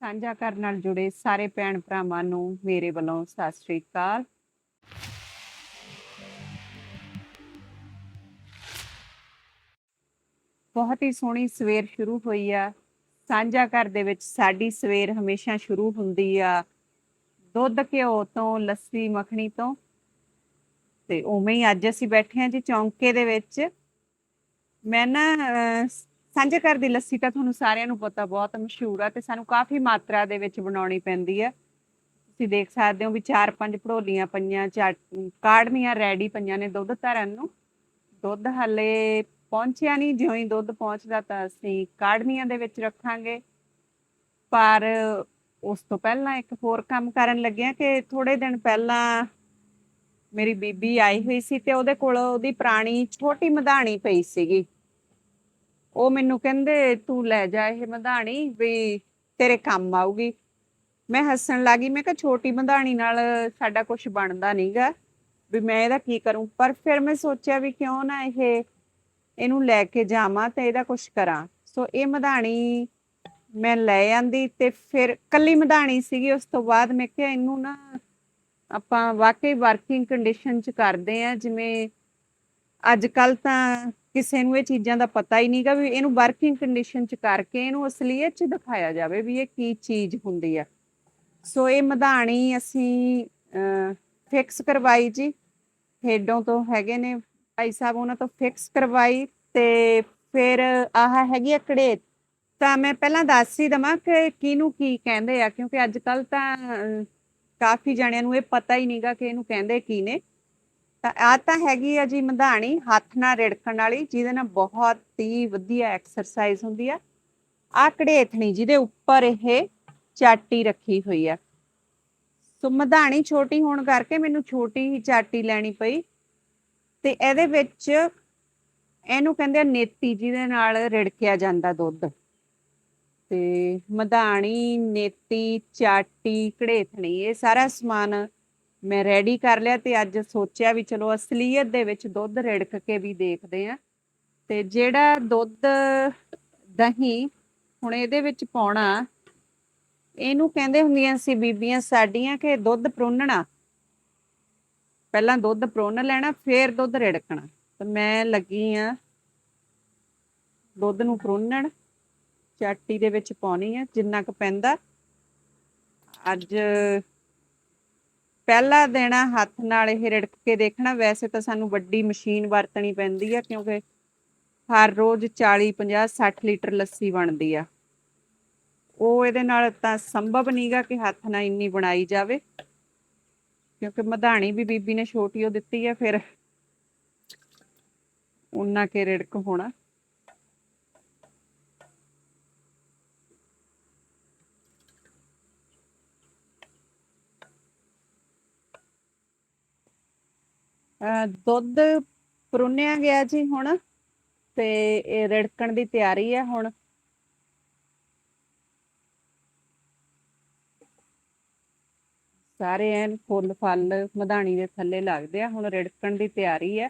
ਸਾਂਝਾ ਘਰ ਨਾਲ ਜੁੜੇ ਸਾਰੇ ਭੈਣ ਭਰਾਵਾਂ ਨੂੰ ਮੇਰੇ ਵੱਲੋਂ ਸਤਿ ਸ੍ਰੀ ਅਕਾਲ। ਬਹੁਤ ਹੀ ਸੋਹਣੀ ਸਵੇਰ ਸ਼ੁਰੂ ਹੋਈ ਆ। ਸਾਂਝਾ ਘਰ ਦੇ ਵਿੱਚ ਸਾਡੀ ਸਵੇਰ ਹਮੇਸ਼ਾ ਸ਼ੁਰੂ ਹੁੰਦੀ ਆ। ਦੁੱਧ ਘਿਓ ਤੋਂ ਲੱਸੀ ਮੱਖਣੀ ਤੋਂ। ਤੇ ਉਵੇਂ ਹੀ ਅੱਜ ਅਸੀਂ ਬੈਠੇ ਹਾਂ ਜੀ ਚੌਂਕੇ ਦੇ ਵਿੱਚ। ਮੈਂ ਨਾ ਅਹ, ਸਾਂਝੇ ਘਰ ਦੀ ਲੱਸੀ ਤਾਂ ਤੁਹਾਨੂੰ ਸਾਰਿਆਂ ਨੂੰ ਪਤਾ ਬਹੁਤ ਮਸ਼ਹੂਰ ਆ ਤੇ ਸਾਨੂੰ ਕਾਫੀ ਮਾਤਰਾ ਦੇ ਵਿੱਚ ਬਣਾਉਣੀ ਪੈਂਦੀ ਆ। ਤੁਸੀਂ ਦੇਖ ਸਕਦੇ ਹੋ ਵੀ ਚਾਰ ਪੰਜ ਭੜੋਲੀਆਂ ਪਈਆਂ ਕਾੜਨੀਆਂ ਰੈਡੀ ਪਈਆਂ ਨੇ ਦੁੱਧ ਧਰਨ ਨੂੰ। ਦੁੱਧ ਹਲੇ ਪਹੁੰਚਿਆ ਨਹੀਂ, ਜਿਉਂ ਹੀ ਦੁੱਧ ਪਹੁੰਚਦਾ ਤਾਂ ਅਸੀਂ ਕਾੜਨੀਆਂ ਦੇ ਵਿੱਚ ਰੱਖਾਂਗੇ। ਪਰ ਉਸ ਤੋਂ ਪਹਿਲਾਂ ਇੱਕ ਹੋਰ ਕੰਮ ਕਰਨ ਲੱਗਿਆ ਕਿ ਥੋੜੇ ਦਿਨ ਪਹਿਲਾਂ ਮੇਰੀ ਬੀਬੀ ਆਈ ਹੋਈ ਸੀ ਤੇ ਉਹਦੇ ਕੋਲ ਉਹਦੀ ਪੁਰਾਣੀ ਛੋਟੀ ਮਧਾਣੀ ਪਈ ਸੀਗੀ। ਉਹ ਮੈਨੂੰ ਕਹਿੰਦੇ, ਤੂੰ ਲੈ ਜਾ ਇਹ ਮਧਾਣੀ ਵੀ ਤੇਰੇ ਕੰਮ ਆਊਗੀ। ਮੈਂ ਹੱਸਣ ਲੱਗੀ, ਮੈਂ ਕਿਹਾ, ਛੋਟੀ ਮਧਾਣੀ ਨਾਲ ਸਾਡਾ ਕੁਝ ਬਣਦਾ ਨਹੀਂਗਾ ਵੀ ਮੈਂ ਇਹਦਾ ਕੀ ਕਰੂੰ? ਪਰ ਫਿਰ ਮੈਂ ਸੋਚਿਆ ਵੀ ਕਿਉਂ ਨਾ ਇਹ ਇਹਨੂੰ ਲੈ ਕੇ ਜਾਵਾਂ ਤੇ ਇਹਦਾ ਕੁਝ ਕਰਾਂ। ਸੋ ਇਹ ਮਧਾਣੀ ਮੈਂ ਲੈ ਆਂਦੀ ਤੇ ਫਿਰ ਕੱਲੀ ਮਧਾਣੀ ਸੀਗੀ। ਉਸ ਤੋਂ ਬਾਅਦ ਮੈਂ ਕਿਹਾ, ਇਹਨੂੰ ਨਾ ਆਪਾਂ ਵਾਕਈ ਵਰਕਿੰਗ ਕੰਡੀਸ਼ਨ ਚ ਕਰਦੇ ਆ। ਜਿਵੇਂ ਅੱਜ ਕੱਲ ਤਾਂ ਕਿਸੇ ਨੂੰ ਇਹ ਚੀਜ਼ਾਂ ਦਾ ਪਤਾ ਹੀ ਨਹੀਂਗਾ ਵੀ ਇਹਨੂੰ ਵਰਕਿੰਗ ਕੰਡੀਸ਼ਨ ਚ ਕਰਕੇ ਇਹਨੂੰ ਅਸਲੀਅਤ ਚ ਦਿਖਾਇਆ ਜਾਵੇ ਵੀ ਇਹ ਕੀ ਚੀਜ਼ ਹੁੰਦੀ ਆ। ਸੋ ਇਹ ਮਧਾਣੀ ਅਸੀਂ ਫਿਕਸ ਕਰਵਾਈ ਜੀ। ਹੇਡੋਂ ਤੋਂ ਹੈਗੇ ਨੇ ਭਾਈ ਸਾਹਿਬ, ਉਹਨਾਂ ਤੋਂ ਫਿਕਸ ਕਰਵਾਈ ਤੇ ਫਿਰ ਆਹ ਹੈਗੀ ਆ ਕੜੇਤ। ਤਾਂ ਮੈਂ ਪਹਿਲਾਂ ਦੱਸ ਹੀ ਦਵਾਂ ਕਿ ਕਿਹਨੂੰ ਕੀ ਕਹਿੰਦੇ ਆ, ਕਿਉਂਕਿ ਅੱਜ ਕੱਲ ਤਾਂ ਕਾਫੀ ਜਣਿਆਂ ਨੂੰ ਇਹ ਪਤਾ ਹੀ ਨਹੀਂਗਾ ਕਿ ਇਹਨੂੰ ਕਹਿੰਦੇ ਕੀ ਨੇ। ਤਾਂ ਆ ਤਾਂ ਹੈਗੀ ਆ ਜੀ ਮਧਾਣੀ, ਹੱਥ ਨਾਲ ਰਿੜਕਣ ਵਾਲੀ, ਜਿਹਦੇ ਨਾਲ ਬਹੁਤ ਹੀ ਵਧੀਆ ਐਕਸਰਸਾਈਜ਼ ਹੁੰਦੀ ਆ। ਆ ਕੜੇਥਣੀ ਜਿਹਦੇ ਉੱਪਰ ਇਹ ਚਾਟੀ ਰੱਖੀ ਹੋਈ ਆ। ਸੋ ਮਧਾਣੀ ਛੋਟੀ ਹੋਣ ਕਰਕੇ ਮੈਨੂੰ ਛੋਟੀ ਹੀ ਚਾਟੀ ਲੈਣੀ ਪਈ। ਤੇ ਇਹਦੇ ਵਿੱਚ ਇਹਨੂੰ ਕਹਿੰਦੇ ਆ ਨੇਤੀ, ਜਿਹਦੇ ਨਾਲ ਰਿੜਕਿਆ ਜਾਂਦਾ ਦੁੱਧ। ਤੇ ਮਧਾਣੀ, ਨੇਤੀ, ਚਾਟੀ ਕੜੇਥਣੀ ਇਹ ਸਾਰਾ ਸਮਾਨ ਮੈਂ ਰੈਡੀ ਕਰ ਲਿਆ ਤੇ ਅੱਜ ਸੋਚਿਆ ਵੀ ਚਲੋ ਅਸਲੀਅਤ ਦੇ ਵਿੱਚ ਦੁੱਧ ਰਿੜਕ ਕੇ ਵੀ ਦੇਖਦੇ ਆ ਤੇ ਜਿਹੜਾ ਦੁੱਧ ਦਹੀਂ ਹੁਣ ਇਹਦੇ ਵਿੱਚ ਪਾਉਣਾ, ਇਹਨੂੰ ਕਹਿੰਦੇ ਹੁੰਦੀਆਂ ਸੀ ਬੀਬੀਆਂ ਸਾਡੀਆਂ ਕਿ ਦੁੱਧ ਪ੍ਰੋਨਣਾ। ਪਹਿਲਾਂ ਦੁੱਧ ਪ੍ਰੋਨ ਲੈਣਾ, ਫੇਰ ਦੁੱਧ ਰਿੜਕਣਾ। ਤੇ ਮੈਂ ਲੱਗੀ ਆ ਦੁੱਧ ਨੂੰ ਪ੍ਰੋਨਣ, ਚਾਟੀ ਦੇ ਵਿੱਚ ਪਾਉਣੀ ਆ, ਜਿੰਨਾ ਕੁ ਪੈਂਦਾ। ਅੱਜ ਪਹਿਲਾ ਦੇਣਾ ਹੱਥ ਨਾਲ ਇਹ ਰਿੜਕ ਕੇ ਦੇਖਣਾ। ਵੈਸੇ ਤਾਂ ਸਾਨੂੰ ਵੱਡੀ ਮਸ਼ੀਨ ਵਰਤਣੀ ਪੈਂਦੀ ਆ, ਕਿਉਂਕਿ ਹਰ ਰੋਜ਼ 40 50 60 ਲੀਟਰ ਲੱਸੀ ਬਣਦੀ ਆ। ਉਹ ਇਹਦੇ ਨਾਲ ਤਾਂ ਸੰਭਵ ਨਹੀਂਗਾ ਕਿ ਹੱਥ ਨਾਲ ਇੰਨੀ ਬਣਾਈ ਜਾਵੇ, ਕਿਉਂਕਿ ਮਧਾਣੀ ਵੀ ਬੀਬੀ ਨੇ ਛੋਟੀ ਉਹ ਦਿੱਤੀ ਆ, ਫਿਰ ਉਹਨਾਂ ਕੇ ਰਿੜਕ ਹੋਣਾ। ਦੁੱਧ ਪਰੁੰਨਿਆ ਗਿਆ ਜੀ ਹੁਣ ਤੇ ਇਹ ਰਿੜਕਣ ਦੀ ਤਿਆਰੀ ਹੈ ਹੁਣ। ਸਾਰੇ ਐਨ ਫੁੱਲ ਫਲ ਮਧਾਣੀ ਦੇ ਥੱਲੇ ਲੱਗਦੇ ਆ, ਹੁਣ ਰਿੜਕਣ ਦੀ ਤਿਆਰੀ ਹੈ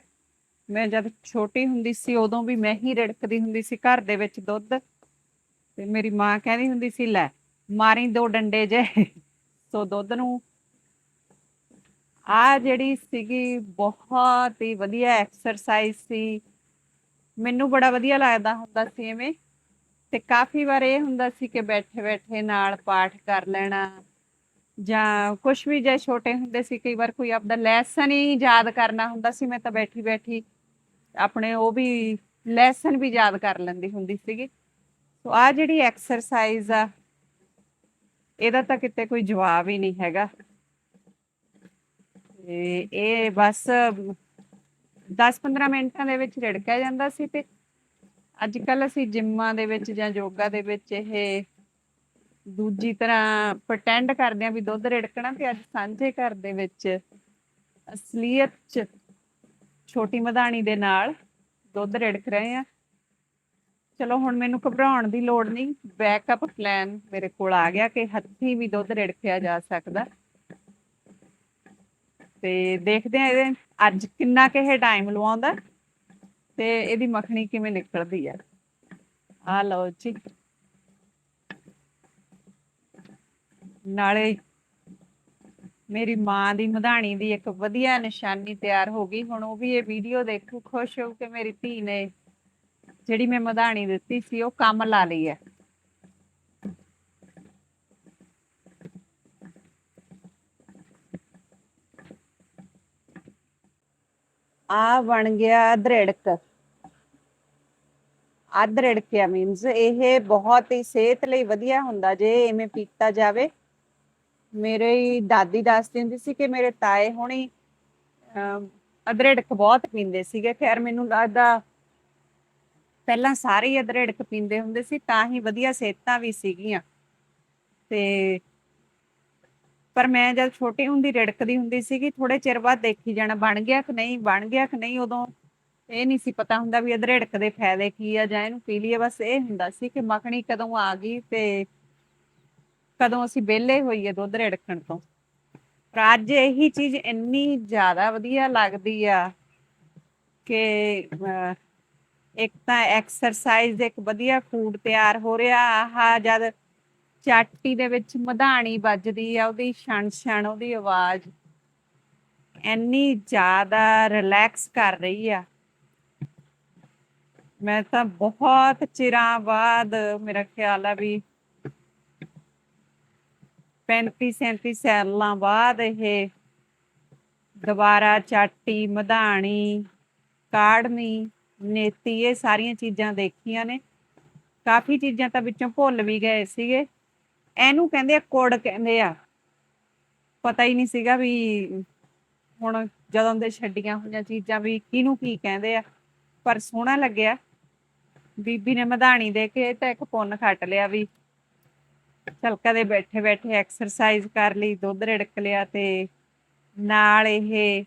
ਮੈਂ ਜਦ ਛੋਟੀ ਹੁੰਦੀ ਸੀ ਉਦੋਂ ਵੀ ਮੈਂ ਹੀ ਰਿੜਕਦੀ ਹੁੰਦੀ ਸੀ ਘਰ ਦੇ ਵਿੱਚ ਦੁੱਧ ਤੇ ਮੇਰੀ ਮਾਂ ਕਹਿੰਦੀ ਹੁੰਦੀ ਸੀ, ਲੈ ਮਾਰੀ ਦੋ ਡੰਡੇ ਜੇ। ਸੋ ਦੁੱਧ ਨੂੰ ਆ ਜਿਹੜੀ ਸੀਗੀ ਬਹੁਤ ਹੀ ਵਧੀਆ ਐਕਸਰਸਾਈਜ਼ ਸੀ। ਮੈਨੂੰ ਬੜਾ ਵਧੀਆ ਲੱਗਦਾ ਹੁੰਦਾ ਸੀ ਐਵੇਂ। ਤੇ ਕਾਫੀ ਵਾਰ ਇਹ ਹੁੰਦਾ ਸੀ ਕਿ ਬੈਠੇ ਬੈਠੇ ਨਾਲ ਪਾਠ ਕਰ ਲੈਣਾ ਜਾਂ ਕੁਝ ਵੀ ਜੇ ਛੋਟੇ ਹੁੰਦੇ ਸੀ, ਕਈ ਵਾਰ ਕੋਈ ਆਪਦਾ ਲੈਸਨ ਹੀ ਯਾਦ ਕਰਨਾ ਹੁੰਦਾ ਸੀ। ਮੈਂ ਤਾਂ ਬੈਠੀ ਬੈਠੀ ਆਪਣੇ ਉਹ ਵੀ ਲੈਸਨ ਵੀ ਯਾਦ ਕਰ ਲੈਂਦੀ ਹੁੰਦੀ ਸੀਗੀ। ਸੋ ਆ ਜਿਹੜੀ ਐਕਸਰਸਾਈਜ਼ ਆ, ਇਹਦਾ ਤਾਂ ਕਿਤੇ ਕੋਈ ਜਵਾਬ ਹੀ ਨਹੀਂ ਹੈਗਾ। ਤੇ ਇਹ ਬਸ 10-15 ਮਿੰਟਾਂ ਦੇ ਵਿੱਚ ਰਿੜਕਿਆ ਜਾਂਦਾ ਸੀ ਤੇ ਅੱਜ ਕੱਲ ਅਸੀਂ ਜਿੰਮਾਂ ਦੇ ਵਿੱਚ ਜਾਂ ਯੋਗਾ ਦੇ ਵਿੱਚ ਇਹ ਦੂਜੀ ਤਰ੍ਹਾਂ ਪ੍ਰਟੈਂਡ ਕਰਦੇ ਆ ਵੀ ਦੁੱਧ ਰਿੜਕਣਾ ਤੇ ਅੱਜ ਸਾਂਝੇ ਘਰ ਦੇ ਵਿੱਚ ਅਸਲੀਅਤ ਚ ਛੋਟੀ ਮਧਾਣੀ ਦੇ ਨਾਲ ਦੁੱਧ ਰਿੜਕ ਰਹੇ ਆ ਚਲੋ ਹੁਣ ਮੈਨੂੰ ਘਬਰਾਉਣ ਦੀ ਲੋੜ ਨਹੀਂ ਬੈਕਅਪ ਪਲਾਨ ਮੇਰੇ ਕੋਲ ਆ ਗਿਆ ਕਿ ਹੱਥੀ ਵੀ ਦੁੱਧ ਰਿੜਕਿਆ ਜਾ ਸਕਦਾ। ਤੇ ਦੇਖਦੇ ਆ ਇਹਦੇ ਅੱਜ ਕਿੰਨਾ ਕਿ ਇਹ ਟਾਈਮ ਲਵਾਉਂਦਾ ਤੇ ਇਹਦੀ ਮੱਖਣੀ ਕਿਵੇਂ ਨਿਕਲਦੀ ਆ ਆ ਲਓ ਜੀ। ਨਾਲੇ ਮੇਰੀ ਮਾਂ ਦੀ ਮਧਾਣੀ ਦੀ ਇੱਕ ਵਧੀਆ ਨਿਸ਼ਾਨੀ ਤਿਆਰ ਹੋ ਗਈ। ਹੁਣ ਉਹ ਵੀ ਇਹ ਵੀਡੀਓ ਦੇਖੂ, ਖੁਸ਼ ਹੋ ਕੇ ਮੇਰੀ ਧੀ ਨੇ ਜਿਹੜੀ ਮੈਂ ਮਧਾਣੀ ਦਿੱਤੀ ਸੀ, ਉਹ ਕੰਮ ਲਾ ਲਈ ਹੈ। ਆ ਬਣ ਗਿਆ ਦ੍ਰਿੜਕ। ਅਦਰੜਕਿਆ ਮੀਨਸ ਇਹ ਬਹੁਤ ਹੀ ਸਿਹਤ ਲਈ ਵਧੀਆ ਹੁੰਦਾ ਜੇ ਐਵੇਂ ਪੀਤਾ ਜਾਵੇ। ਮੇਰੀ ਦਾਦੀ ਦੱਸਦੀ ਹੁੰਦੀ ਸੀ ਕਿ ਮੇਰੇ ਤਾਏ ਹੁਣੀ ਅਮ, ਅਦਰੜਕ ਬਹੁਤ ਪੀਂਦੇ ਸੀਗੇ। ਖੈਰ ਮੈਨੂੰ ਲੱਗਦਾ ਪਹਿਲਾਂ ਸਾਰੇ ਹੀ ਅਦਰੜਕ ਪੀਂਦੇ ਹੁੰਦੇ ਸੀ ਤਾਂ ਹੀ ਵਧੀਆ ਸਿਹਤਾਂ ਵੀ ਸੀਗੀਆਂ। ਤੇ ਪਰ ਮੈਂ ਜਦ ਛੋਟੀ ਹੁੰਦੀ ਰਿੜਕਦੀ ਹੁੰਦੀ ਸੀਗੀ ਥੋੜੇ ਚਿਰ ਬਾਅਦ ਦੇਖੀ ਜਾਣਾ, ਬਣ ਗਿਆ ਕਿ ਨਹੀਂ, ਬਣ ਗਿਆ ਕਿ ਨਹੀਂ, ਉਦੋਂ ਇਹ ਨਹੀਂ ਸੀ ਪਤਾ ਹੁੰਦਾ ਵੀ ਅਦਰੜਕ ਦੇ ਫਾਇਦੇ ਕੀ ਆ ਜਾਂ ਇਹਨੂੰ ਪੀ ਲਈਏ। ਬਸ ਇਹ ਹੁੰਦਾ ਸੀ ਕਿ ਮੱਖਣੀ ਕਦੋਂ ਆ ਗਈ ਤੇ ਕਦੋਂ ਅਸੀਂ ਵਿਹਲੇ ਹੋਈਏ ਦੁੱਧ ਰਿੜਕਣ ਤੋਂ। ਪਰ ਅੱਜ ਇਹੀ ਚੀਜ਼ ਇੰਨੀ ਜ਼ਿਆਦਾ ਵਧੀਆ ਲੱਗਦੀ ਆ ਕਿ ਇੱਕ ਤਾਂ ਐਕਸਰਸਾਈਜ਼ ਇੱਕ ਵਧੀਆ ਫੂਡ ਤਿਆਰ ਹੋ ਰਿਹਾ। ਆਹ ਜਦ ਚਾਟੀ ਦੇ ਵਿੱਚ ਮਧਾਣੀ ਵੱਜਦੀ ਆ, ਉਹਦੀ ਛਣ ਛਣ, ਉਹਦੀ ਆਵਾਜ਼ ਇੰਨੀ ਜ਼ਿਆਦਾ ਰਿਲੈਕਸ ਕਰ ਰਹੀ ਆ। ਮੈਂ ਤਾਂ ਬਹੁਤ ਚਿਰਾਂ ਬਾਅਦ ਮੇਰਾ ਖਿਆਲ ਆ ਵੀ 35 37 ਸਾਲਾਂ ਬਾਅਦ ਇਹ ਦੁਬਾਰਾ ਚਾਟੀ, ਮਧਾਣੀ ਕਾੜਨੀ ਨੇਤੀ, ਇਹ ਸਾਰੀਆਂ ਚੀਜ਼ਾਂ ਦੇਖੀਆਂ ਨੇ। ਕਾਫੀ ਚੀਜ਼ਾਂ ਤਾਂ ਵਿੱਚੋਂ ਭੁੱਲ ਵੀ ਗਏ ਸੀਗੇ। ਇਹਨੂੰ ਕਹਿੰਦੇ ਆ ਕੁੜ ਕਹਿੰਦੇ ਆ। ਪਤਾ ਹੀ ਨਹੀਂ ਸੀਗਾ ਵੀ ਹੁਣ ਜਦੋਂ ਦੇ ਛੱਡੀਆਂ ਹੋਈਆਂ ਚੀਜ਼ਾਂ ਵੀ ਕਿਹਨੂੰ ਕੀ ਕਹਿੰਦੇ ਆ। ਪਰ ਸੋਹਣਾ ਲੱਗਿਆ। ਬੀਬੀ ਨੇ ਮਧਾਣੀ ਦੇ ਕੇ ਤਾਂ ਇੱਕ ਪੁੰਨ ਖੱਟ ਲਿਆ ਵੀ। ਚਲ ਦੇ ਬੈਠੇ ਬੈਠੇ ਐਕਸਰਸਾਈਜ਼ ਕਰ ਲਈ, ਦੁੱਧ ਰਿੜਕ ਲਿਆ ਤੇ ਨਾਲ ਇਹ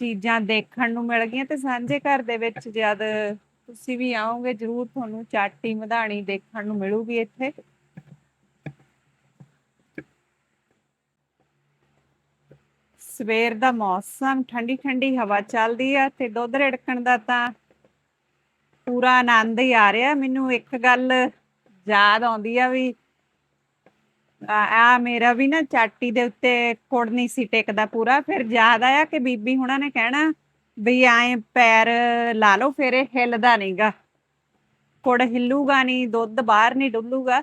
ਚੀਜ਼ਾਂ ਦੇਖਣ ਨੂੰ ਮਿਲ ਗਈਆਂ ਤੇ ਸਾਂਝੇ ਘਰ ਦੇ ਵਿੱਚ ਜਦ ਤੁਸੀਂ ਵੀ ਆਓਗੇ ਜਰੂਰ ਤੁਹਾਨੂੰ ਚਾਟੀ ਮਧਾਣੀ ਦੇਖਣ ਨੂੰ ਮਿਲੂਗੀ ਇੱਥੇ। ਸਵੇਰ ਦਾ ਮੌਸਮ, ਠੰਡੀ ਠੰਡੀ ਹਵਾ ਚੱਲਦੀ ਆ ਤੇ ਦੁੱਧ ਰੜਕਣ ਦਾ ਤਾਂ ਪੂਰਾ ਆਨੰਦ ਹੀ ਆ ਰਿਹਾ। ਮੈਨੂੰ ਇੱਕ ਗੱਲ ਯਾਦ ਆਉਂਦੀ ਆ ਵੀ ਆ ਮੇਰਾ ਵੀ ਨਾ ਚਾਟੀ ਦੇ ਉੱਤੇ ਕੁੜ ਸੀ ਟਿਕਦਾ ਪੂਰਾ। ਫਿਰ ਯਾਦ ਆਇਆ ਕਿ ਬੀਬੀ ਹੁਣਾਂ ਨੇ ਕਹਿਣਾ ਵੀ ਐਂ ਪੈਰ ਲਾ ਲਓ ਫਿਰ ਇਹ ਹਿੱਲਦਾ ਨਹੀਂਗਾ। ਕੁੜ ਹਿੱਲੂਗਾ ਨਹੀਂ, ਦੁੱਧ ਬਾਹਰ ਨਹੀਂ ਡੁੱਲੂਗਾ।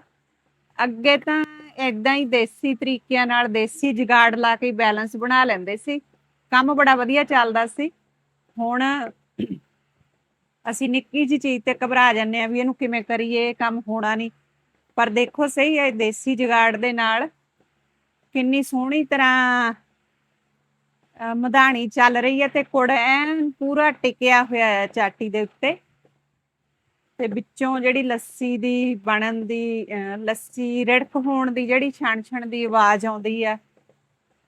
ਅੱਗੇ ਤਾਂ ਏਦਾਂ ਹੀ ਦੇਸੀ ਤਰੀਕਿਆਂ ਨਾਲ ਦੇਸੀ ਜਗਾੜ ਲਾ ਕੇ ਬੈਲੈਂਸ ਬਣਾ ਲੈਂਦੇ ਸੀ। ਕੰਮ ਬੜਾ ਵਧੀਆ ਚੱਲਦਾ ਸੀ। ਹੁਣ ਅਸੀਂ ਨਿੱਕੀ ਜਿਹੀ ਚੀਜ਼ ਤੇ ਘਬਰਾ ਜਾਂਦੇ ਆ ਵੀ ਇਹਨੂੰ ਕਿਵੇਂ ਕਰੀਏ, ਇਹ ਕੰਮ ਹੋਣਾ ਨਹੀਂ। ਪਰ ਦੇਖੋ ਸਹੀ ਹੈ ਦੇਸੀ ਜਗਾੜ ਦੇ ਨਾਲ ਕਿੰਨੀ ਸੋਹਣੀ ਤਰ੍ਹਾਂ ਮਧਾਣੀ ਚੱਲ ਰਹੀ ਹੈ ਤੇ ਕੁੜ ਐਨ ਪੂਰਾ ਟਿਕਿਆ ਹੋਇਆ ਹੈ ਚਾਟੀ ਦੇ ਉੱਤੇ। ਤੇ ਵਿੱਚੋਂ ਜਿਹੜੀ ਲੱਸੀ ਦੀ ਬਣਨ ਦੀ ਲੱਸੀ ਰਿੜਕ ਹੋਣ ਦੀ ਜਿਹੜੀ ਛਣ ਛਣ ਦੀ ਆਵਾਜ਼ ਆਉਂਦੀ ਆ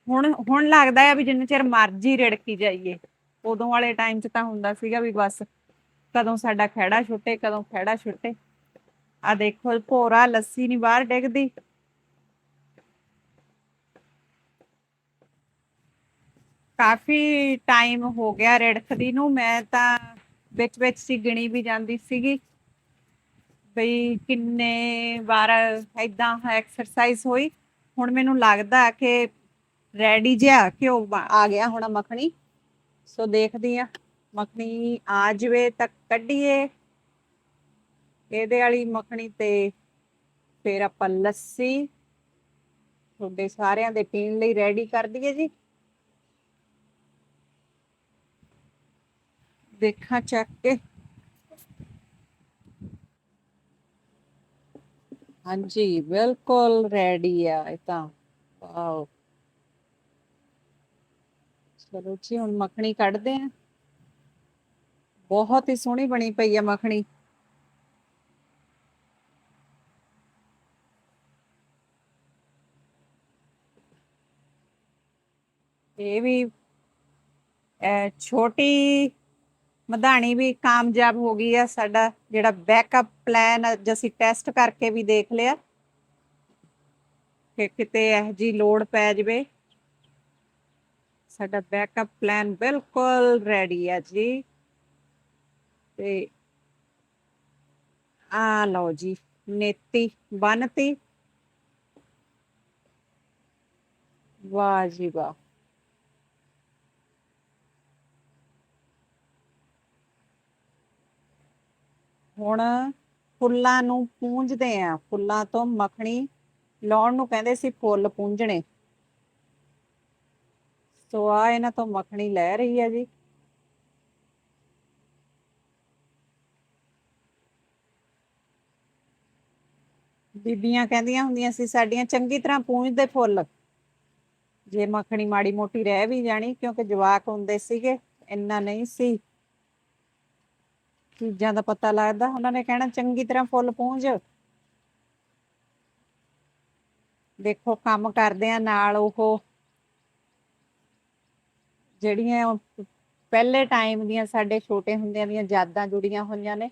ਹੁਣ ਹੁਣ ਲੱਗਦਾ ਆ ਵੀ ਜਿੰਨੇ ਚਿਰ ਮਰਜ਼ੀ ਰਿੜਕੀ ਜਾਈਏ। ਉਦੋਂ ਵਾਲੇ ਟਾਈਮ 'ਚ ਤਾਂ ਹੁੰਦਾ ਸੀਗਾ ਵੀ ਬਸ ਕਦੋਂ ਸਾਡਾ ਖਹਿੜਾ ਛੁੱਟੇ, ਕਦੋਂ ਖਹਿੜਾ ਛੁੱਟੇ। ਆ ਦੇਖੋ, ਭੋਰਾ ਲੱਸੀ ਨਹੀਂ ਬਾਹਰ ਡਿੱਗਦੀ। ਕਾਫੀ ਟਾਈਮ ਹੋ ਗਿਆ ਰਿੜਕਦੀ ਨੂੰ, ਮੈਂ ਤਾਂ ਵਿੱਚ ਵਿੱਚ ਸੀ, ਗਿਣੀ ਵੀ ਜਾਂਦੀ ਸੀਗੀ ਬਈ ਕਿੰਨੇ ਵਾਰ ਏਦਾਂ ਐਕਸਰਸਾਈਜ਼ ਹੋਈ। ਹੁਣ ਮੈਨੂੰ ਲੱਗਦਾ ਕਿ ਰੈਡੀ ਜਿਹਾ ਘਿਓ ਆ ਗਿਆ ਹੁਣ ਮੱਖਣੀ। ਸੋ ਦੇਖਦੀ ਆ ਮੱਖਣੀ ਆ ਜਵੇ ਤਾਂ ਕੱਢੀਏ। ਇਹਦੇ ਵਾਲੀ ਮੱਖਣੀ ਤੇ ਫਿਰ ਆਪਾਂ ਲੱਸੀ। ਤੁਹਾਡੇ ਸਾਰਿਆਂ ਦੇ ਪੀਣ ਲਈ ਰੈਡੀ ਕਰ ਦਈਏ ਜੀ। ਦੇਖਾਂ ਚੱਕ ਕੇ। ਹਾਂਜੀ ਬਿਲਕੁਲ ਰੈਡੀ ਆ ਇਹ ਤਾਂ। ਵਾਓ। ਚਲੋ ਜੀ ਹੁਣ ਮੱਖਣੀ ਕੱਢਦੇ ਆ। ਬਹੁਤ ਹੀ ਸੋਹਣੀ ਬਣੀ ਪਈ ਆ ਮੱਖਣੀ। ਇਹ ਵੀ ਅਹ, ਛੋਟੀ ਮਧਾਣੀ ਵੀ ਕਾਮਯਾਬ ਹੋ ਗਈ ਆ, ਸਾਡਾ ਜਿਹੜਾ ਬੈਕਅਪ ਪਲਾਨ ਅੱਜ ਅਸੀਂ ਟੈਸਟ ਕਰਕੇ ਵੀ ਦੇਖ ਲਿਆ, ਕਿ ਕਿਤੇ ਇਹ ਜੀ ਲੋੜ ਪੈ ਜਵੇ। ਸਾਡਾ ਬੈਕਅਪ ਪਲਾਨ ਬਿਲਕੁਲ ਰੈਡੀ ਹੈ ਜੀ। ਤੇ ਆ ਲਓ ਜੀ, ਨੇਤੀ ਬੰਨਤੀ ਵਾਹ ਜੀ ਵਾਹ। ਹੁਣ ਫੁੱਲਾਂ ਨੂੰ ਪੂੰਝਦੇ ਆ ਫੁੱਲਾਂ ਤੋਂ ਮੱਖਣੀ ਲਾਉਣ ਨੂੰ ਕਹਿੰਦੇ ਸੀ ਫੁੱਲ ਪੂੰਝਣੇ। ਸੋ ਆ ਇਹਨਾਂ ਤੋਂ ਮੱਖਣੀ ਲੈ ਰਹੀ ਹੈ ਜੀ। ਬੀਬੀਆਂ ਕਹਿੰਦੀਆਂ ਹੁੰਦੀਆਂ ਸੀ, ਸਾਡੀਆਂ ਚੰਗੀ ਤਰ੍ਹਾਂ ਪੂੰਝਦੇ ਫੁੱਲ। ਜੇ ਮੱਖਣੀ ਮਾੜੀ ਮੋਟੀ ਰਹਿ ਵੀ ਜਾਣੀ, ਕਿਉਂਕਿ ਜਵਾਕ ਹੁੰਦੇ ਸੀਗੇ, ਇੰਨਾ ਨਹੀਂ ਸੀ। ਚੀਜ਼ਾਂ ਦਾ ਪਤਾ ਲੱਗਦਾ, ਉਹਨਾਂ ਨੇ ਕਹਿਣਾ ਚੰਗੀ ਤਰ੍ਹਾਂ ਫੁੱਲ ਪੂੰਝ। ਦੇਖੋ, ਕੰਮ ਕਰਦੇ ਆ ਨਾਲ ਉਹ। ਜਿਹੜੀਆਂ ਪਹਿਲੇ ਟਾਈਮ ਦੀਆਂ ਸਾਡੇ ਛੋਟੇ ਹੁੰਦਿਆਂ ਦੀਆਂ ਯਾਦਾਂ ਜੁੜੀਆਂ ਹੋਈਆਂ ਨੇ।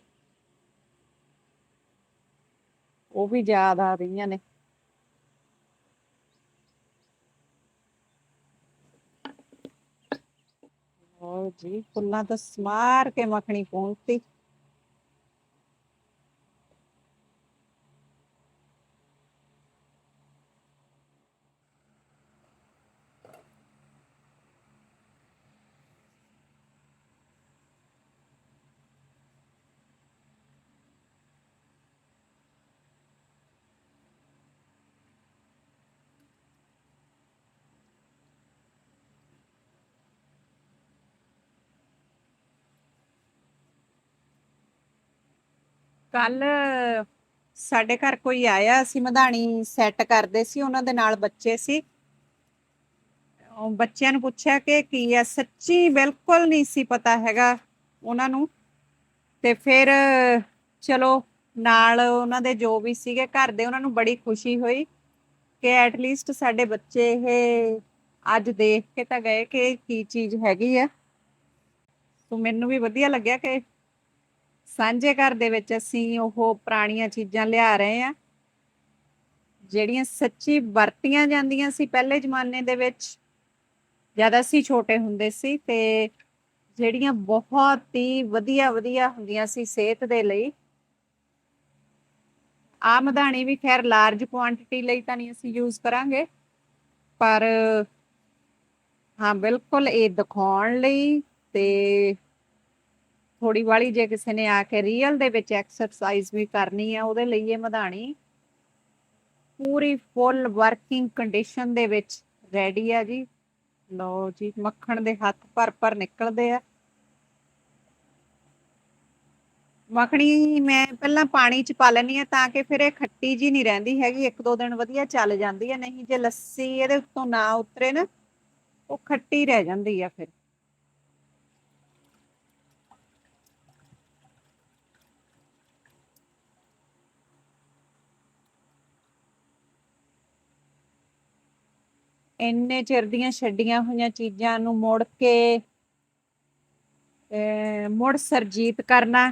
ਉਹ ਵੀ ਯਾਦ ਆ ਰਹੀਆਂ ਨੇ। ਹੋਰ ਜੀ, ਫੁੱਲਾਂ ਤਾਂ ਸਮਾਰ ਕੇ ਮੱਖਣੀ ਪਹੁੰਚਤੀ ਕੱਲ ਸਾਡੇ ਘਰ ਕੋਈ ਆਇਆ, ਅਸੀਂ ਮਧਾਣੀ ਸੈੱਟ ਕਰਦੇ ਸੀ, ਉਹਨਾਂ ਦੇ ਨਾਲ ਬੱਚੇ ਸੀ। ਉਹ ਬੱਚਿਆਂ ਨੂੰ ਪੁੱਛਿਆ ਕਿ ਕੀ ਆ, ਸੱਚੀ ਬਿਲਕੁਲ ਨਹੀਂ ਸੀ ਪਤਾ ਹੈਗਾ ਉਹਨਾਂ ਨੂੰ। ਤੇ ਫਿਰ ਚਲੋ, ਨਾਲ ਉਹਨਾਂ ਦੇ ਜੋ ਵੀ ਸੀਗੇ, ਘਰ ਦੇ ਉਹਨਾਂ ਨੂੰ ਬੜੀ ਖੁਸ਼ੀ ਹੋਈ ਕਿ ਐਟ ਲੀਸਟ ਸਾਡੇ ਬੱਚੇ ਇਹ ਅੱਜ ਦੇਖ ਕੇ ਤਾਂ ਗਏ ਕਿ ਕੀ ਚੀਜ਼ ਹੈਗੀ ਆ। ਸੋ ਮੈਨੂੰ ਵੀ ਵਧੀਆ ਲੱਗਿਆ ਕਿ ਸਾਂਝੇ ਘਰ ਦੇ ਵਿੱਚ ਅਸੀਂ ਉਹ ਪੁਰਾਣੀਆਂ ਚੀਜ਼ਾਂ ਲਿਆ ਰਹੇ ਆ ਜਿਹੜੀਆਂ ਸੱਚੀ ਵਰਤੀਆਂ ਜਾਂਦੀਆਂ ਸੀ ਪਹਿਲੇ ਜ਼ਮਾਨੇ ਦੇ ਵਿੱਚ, ਜਦ ਅਸੀਂ ਛੋਟੇ ਹੁੰਦੇ ਸੀ ਤੇ ਜਿਹੜੀਆਂ ਬਹੁਤ ਹੀ ਵਧੀਆ ਵਧੀਆ ਹੁੰਦੀਆਂ ਸੀ ਸਿਹਤ ਦੇ ਲਈ ਆ ਮਧਾਣੀ ਵੀ ਖੈਰ ਲਾਰਜ ਕੁਆਂਟੀਟੀ ਲਈ ਤਾਂ ਨਹੀਂ ਅਸੀਂ ਯੂਜ਼ ਕਰਾਂਗੇ, ਪਰ ਹਾਂ, ਬਿਲਕੁਲ ਇਹ ਦਿਖਾਉਣ ਲਈ ਤੇ ਥੋੜੀ ਵਾਲੀ ਜੇ ਕਿਸੇ ਨੇ ਆ ਕੇ ਰੀਅਲ ਦੇ ਵਿੱਚ ਐਕਸਰਸਾਈਜ਼ ਵੀ ਕਰਨੀ ਆ, ਉਹਦੇ ਲਈ ਇਹ ਮਧਾਣੀ ਪੂਰੀ ਫੁੱਲ ਵਰਕਿੰਗ ਕੰਡੀਸ਼ਨ ਦੇ ਵਿੱਚ ਰੈਡੀ ਆ ਜੀ। ਲਓ ਜੀ, ਮੱਖਣ ਦੇ ਹੱਥ ਭਰ ਭਰ ਨਿਕਲਦੇ ਆ। ਮੱਖਣੀ ਮੈਂ ਪਹਿਲਾਂ ਪਾਣੀ ਚ ਪਾ ਲੈਣੀ ਆ ਤਾਂ ਕਿ ਫਿਰ ਇਹ ਖੱਟੀ ਜੀ ਨਹੀਂ ਰਹਿੰਦੀ ਹੈਗੀ, ਇੱਕ ਦੋ ਦਿਨ ਵਧੀਆ ਚੱਲ ਜਾਂਦੀ ਹੈ ਨਹੀਂ ਜੇ ਲੱਸੀ ਇਹਦੇ ਉੱਤੋਂ ਨਾ ਉਤਰੇ ਨਾ, ਉਹ ਖੱਟੀ ਰਹਿ ਜਾਂਦੀ ਆ ਫਿਰ। ਇੰਨੇ ਚਿਰ ਦੀਆਂ ਛੱਡੀਆਂ ਹੋਈਆਂ ਚੀਜ਼ਾਂ ਨੂੰ ਮੁੜ ਕੇ ਅਹ, ਮੁੜ ਸਰਜੀਤ ਕਰਨਾ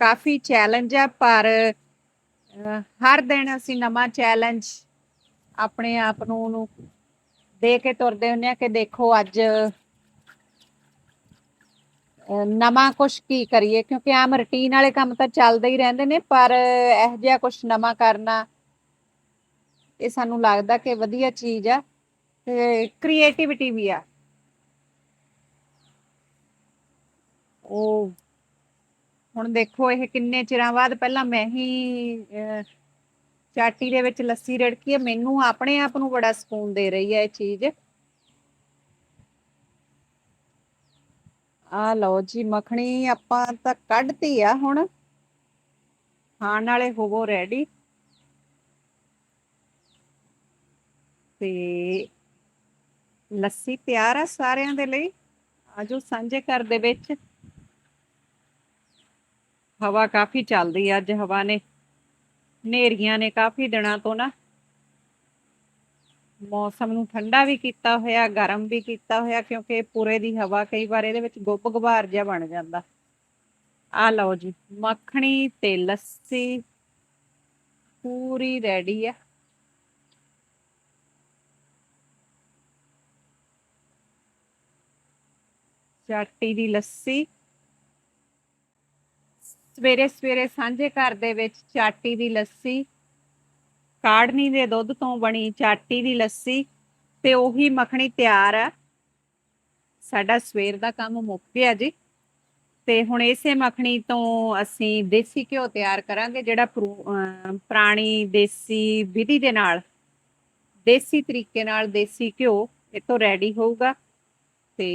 ਕਾਫੀ ਚੈਲੰਜ ਹੈ ਪਰ ਹਰ ਦਿਨ ਅਸੀਂ ਨਵਾਂ ਚੈਲੰਜ ਆਪਣੇ ਆਪ ਨੂੰ ਨੂੰ ਦੇ ਕੇ ਤੁਰਦੇ ਹੁੰਦੇ ਆ ਕਿ ਦੇਖੋ ਅੱਜ ਨਵਾਂ ਕੁਝ ਕੀ ਕਰੀਏ ਕਿਉਂਕਿ ਆਮ ਰੁਟੀਨ ਵਾਲੇ ਕੰਮ ਤਾਂ ਚੱਲਦੇ ਹੀ ਰਹਿੰਦੇ ਨੇ ਪਰ ਇਹ ਜਿਹਾ ਕੁਝ ਨਵਾਂ ਕਰਨਾ ਇਹ ਸਾਨੂੰ ਲੱਗਦਾ ਕਿ ਵਧੀਆ ਚੀਜ਼ ਆ। ਕ੍ਰੀਏਟੀਵਿਟੀ ਵੀ ਆ। ਉਹ ਹੁਣ ਦੇਖੋ, ਇਹ ਕਿੰਨੇ ਚਿਰਾਂ ਬਾਅਦ ਪਹਿਲਾਂ ਮੈਂ ਹੀ ਚਾਟੀ ਦੇ ਵਿੱਚ ਲੱਸੀ ਰੜਕੀ ਹੈ ਮੈਨੂੰ ਆਪਣੇ ਆਪ ਨੂੰ ਬੜਾ ਸਕੂਨ ਦੇ ਰਹੀ ਹੈ ਇਹ ਚੀਜ਼। ਆ ਲਓ ਜੀ, ਮੱਖਣੀ ਆਪਾਂ ਤਾਂ ਕੱਢਤੀ ਆ ਹੁਣ। ਖਾਣ ਵਾਲੇ ਹੋਵੋ ਰੈਡੀ ਤੇ ਲੱਸੀ ਤਿਆਰ ਆ ਸਾਰਿਆਂ ਦੇ ਲਈ। ਆਜੋ ਸਾਂਝੇ ਘਰ ਦੇ ਵਿੱਚ। ਹਵਾ ਕਾਫੀ ਚੱਲਦੀ ਆ ਅੱਜ, ਹਵਾ ਨੇ ਨੇਰੀਆਂ ਨੇ ਕਾਫੀ ਦਿਨਾਂ ਤੋਂ ਨਾ। ਮੌਸਮ ਨੂੰ ਠੰਡਾ ਵੀ ਕੀਤਾ ਹੋਇਆ, ਗਰਮ ਵੀ ਕੀਤਾ ਹੋਇਆ, ਕਿਉਂਕਿ ਪੂਰੇ ਦੀ ਹਵਾ ਕਈ ਵਾਰ ਇਹਦੇ ਵਿੱਚ ਗੁੱਬ ਗੁਬਾਰ ਜਿਹਾ ਬਣ ਜਾਂਦਾ। ਆ ਲਓ ਜੀ, ਮੱਖਣੀ ਤੇ ਲੱਸੀ ਪੂਰੀ ਰੈਡੀ ਆ। ਚਾਟੀ ਦੀ ਲੱਸੀ। ਸਵੇਰੇ ਸਵੇਰੇ ਸਾਂਝੇ ਘਰ ਦੇ ਵਿੱਚ ਚਾਟੀ ਦੀ ਲੱਸੀ। ਕਾੜਨੀ ਦੇ ਦੁੱਧ ਤੋਂ ਬਣੀ ਚਾਟੀ ਦੀ ਲੱਸੀ ਤੇ ਉਹੀ ਮੱਖਣੀ ਤਿਆਰ ਆ। ਸਾਡਾ ਸਵੇਰ ਦਾ ਕੰਮ ਮੁੱਕ ਗਿਆ ਜੀ। ਤੇ ਹੁਣ ਇਸੇ ਮੱਖਣੀ ਤੋਂ ਅਸੀਂ ਦੇਸੀ ਘਿਓ ਤਿਆਰ ਕਰਾਂਗੇ, ਜਿਹੜਾ ਪੁਰੂ- ਪੁਰਾਣੀ ਦੇਸੀ ਵਿਧੀ ਦੇ ਨਾਲ, ਦੇਸੀ ਤਰੀਕੇ ਨਾਲ ਦੇਸੀ ਘਿਓ ਇਹ ਤੋਂ ਰੈਡੀ ਹੋਊਗਾ। ਤੇ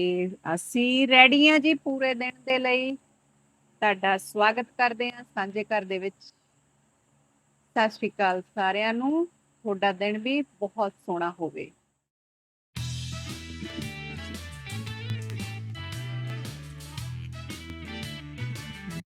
ਅਸੀਂ ਰੈਡੀ ਆ ਜੀ ਪੂਰੇ ਦਿਨ ਦੇ ਲਈ। ਤੁਹਾਡਾ ਸਵਾਗਤ ਕਰਦੇ ਹਾਂ ਸਾਂਝੇ ਘਰ ਦੇ ਵਿੱਚ। ਸਤਿ ਸ਼੍ਰੀ ਅਕਾਲ ਸਾਰਿਆਂ ਨੂੰ। ਤੁਹਾਡਾ ਦਿਨ ਵੀ ਬਹੁਤ ਸੋਹਣਾ ਹੋਵੇ।